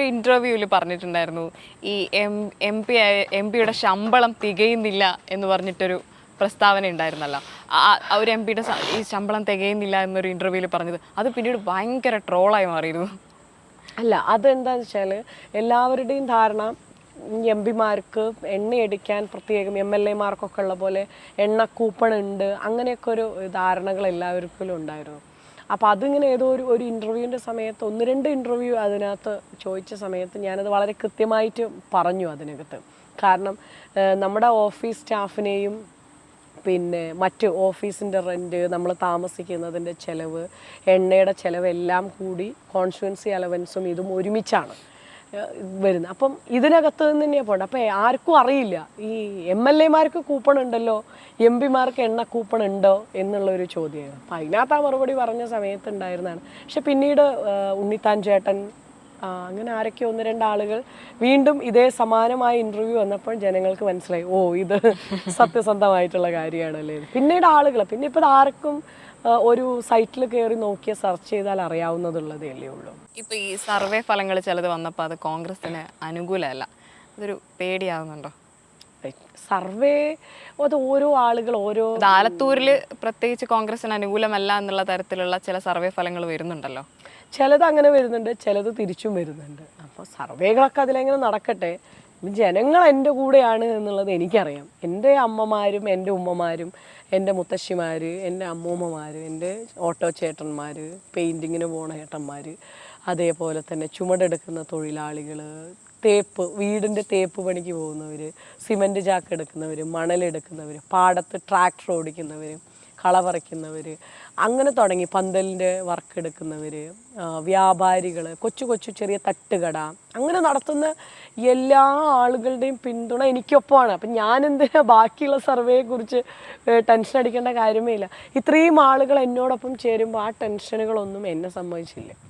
ഒരു ഇന്റർവ്യൂവിൽ പറഞ്ഞിട്ടുണ്ടായിരുന്നു. ഈ എം എം പി എം പിയുടെ ശമ്പളം തികയുന്നില്ല എന്ന് പറഞ്ഞിട്ടൊരു പ്രസ്താവന ഉണ്ടായിരുന്നല്ലോ. ഒരു എം പിയുടെ ഈ ശമ്പളം തികയുന്നില്ല എന്നൊരു ഇന്റർവ്യൂവിൽ പറഞ്ഞത്. അത് പിന്നീട് ഭയങ്കര ട്രോളായി മാറിയിരുന്നു. അല്ല അതെന്താന്ന് വെച്ചാൽ എല്ലാവരുടെയും ധാരണ എം പിമാർക്ക് എണ്ണയടിക്കാൻ പ്രത്യേകം എം എൽ എമാർക്കൊക്കെ ഉള്ള പോലെ എണ്ണ കൂപ്പൺ ഉണ്ട് അങ്ങനെയൊക്കെ ഒരു ധാരണകൾ എല്ലാവർക്കും ഉണ്ടായിരുന്നു അപ്പോൾ അതിങ്ങനെ ഏതോ ഒരു ഒരു ഇന്റർവ്യൂവിന്റെ സമയത്ത് ഒന്ന് രണ്ട് ഇന്റർവ്യൂ അതിനകത്ത് ചോദിച്ച സമയത്ത് ഞാനത് വളരെ കൃത്യമായിട്ട് പറഞ്ഞു അതിനകത്ത്. കാരണം നമ്മുടെ ഓഫീസ് സ്റ്റാഫിനെയും പിന്നെ മറ്റ് ഓഫീസിന്റെ റെന്റ് നമ്മൾ താമസിക്കുന്നതിന്റെ ചിലവ് എണ്ണയുടെ ചിലവ് എല്ലാം കൂടി കോൺസ്റ്റുവൻസി അലവൻസും ഇതും ഒരുമിച്ചാണ്. വരുന്നത്. അപ്പം ഇതിനകത്ത് നിന്ന് തന്നെയാണ് പോകേണ്ടത്. അപ്പം ആർക്കും അറിയില്ല. ഈ എം എൽ എമാർക്ക് കൂപ്പൺ ഉണ്ടല്ലോ എം പിമാർക്ക് എണ്ണ കൂപ്പൺ ഉണ്ടോ എന്നുള്ളൊരു ചോദ്യമായിരുന്നു അപ്പം അതിനകത്ത് ആ മറുപടി പറഞ്ഞ സമയത്ത് ഉണ്ടായിരുന്നതാണ്. പക്ഷെ പിന്നീട് ഉണ്ണിത്താൻ ചേട്ടൻ അങ്ങനെ ആരൊക്കെ ഒന്ന് രണ്ട് ആളുകൾ വീണ്ടും ഇതേ സമാനമായ ഇന്റർവ്യൂ വന്നപ്പോൾ ജനങ്ങൾക്ക് മനസ്സിലായി ഓ ഇത് സത്യസന്ധമായിട്ടുള്ള കാര്യമാണല്ലേ. പിന്നീട് ആളുകൾ പിന്നെ ഇപ്പം ആർക്കും ഒരു സൈറ്റിൽ കയറി നോക്കിയ സെർച്ച് ചെയ്താൽ അറിയാവുന്നതുള്ളതേ അല്ലേ ഉള്ളൂ. ഇപ്പൊ ഈ സർവേ ഫലങ്ങൾ ചിലത് വന്നപ്പോൾ അത് കോൺഗ്രസിന് അനുകൂലമല്ല. അതൊരു പേടിയാവുന്നുണ്ടോ? സർവേ അത് ഓരോ ആളുകൾ ഓരോ ആലത്തൂരിൽ പ്രത്യേകിച്ച് കോൺഗ്രസിന് അനുകൂലമല്ല എന്നുള്ള തരത്തിലുള്ള ചില സർവേ ഫലങ്ങൾ വരുന്നുണ്ടല്ലോ. ചിലത് അങ്ങനെ വരുന്നുണ്ട് ചിലത് തിരിച്ചും വരുന്നുണ്ട്. അപ്പോൾ സർവേകളൊക്കെ അതിലെങ്ങനെ നടക്കട്ടെ. ജനങ്ങൾ എന്റെ കൂടെയാണ് എന്നുള്ളത് എനിക്കറിയാം. എന്റെ അമ്മമാരും എന്റെ ഉമ്മമാരും എന്റെ മുത്തശ്ശിമാർ എന്റെ അമ്മൂമ്മമാർ എന്റെ ഓട്ടോ ചേട്ടന്മാർ പെയിന്റിങ്ങിന് പോണ ചേട്ടന്മാർ അതേപോലെ തന്നെ ചുമടെടുക്കുന്ന തൊഴിലാളികൾ തേപ്പ് വീടിന്റെ തേപ്പ് പണിക്ക് പോകുന്നവർ സിമന്റ് ചാക്ക് എടുക്കുന്നവർ മണലെടുക്കുന്നവർ പാടത്ത് ട്രാക്ടർ ഓടിക്കുന്നവർ കള പറിക്കുന്നവർ അങ്ങനെ തുടങ്ങി പന്തലിന്റെ വർക്ക് എടുക്കുന്നവർ വ്യാപാരികൾ കൊച്ചു കൊച്ചു ചെറിയ തട്ടുകട അങ്ങനെ നടത്തുന്ന എല്ലാ ആളുകളുടെയും പിന്തുണ എനിക്കൊപ്പമാണ്. അപ്പം ഞാൻ എന്തിനാ ബാക്കിയുള്ള സർവേയെക്കുറിച്ച് ടെൻഷൻ അടിക്കേണ്ട കാര്യമേ ഇല്ല. ഇത്രയും ആളുകൾ എന്നോടൊപ്പം ചേരുമ്പോൾ ആ ടെൻഷനുകളൊന്നും എന്നെ സംബന്ധിച്ചില്ല.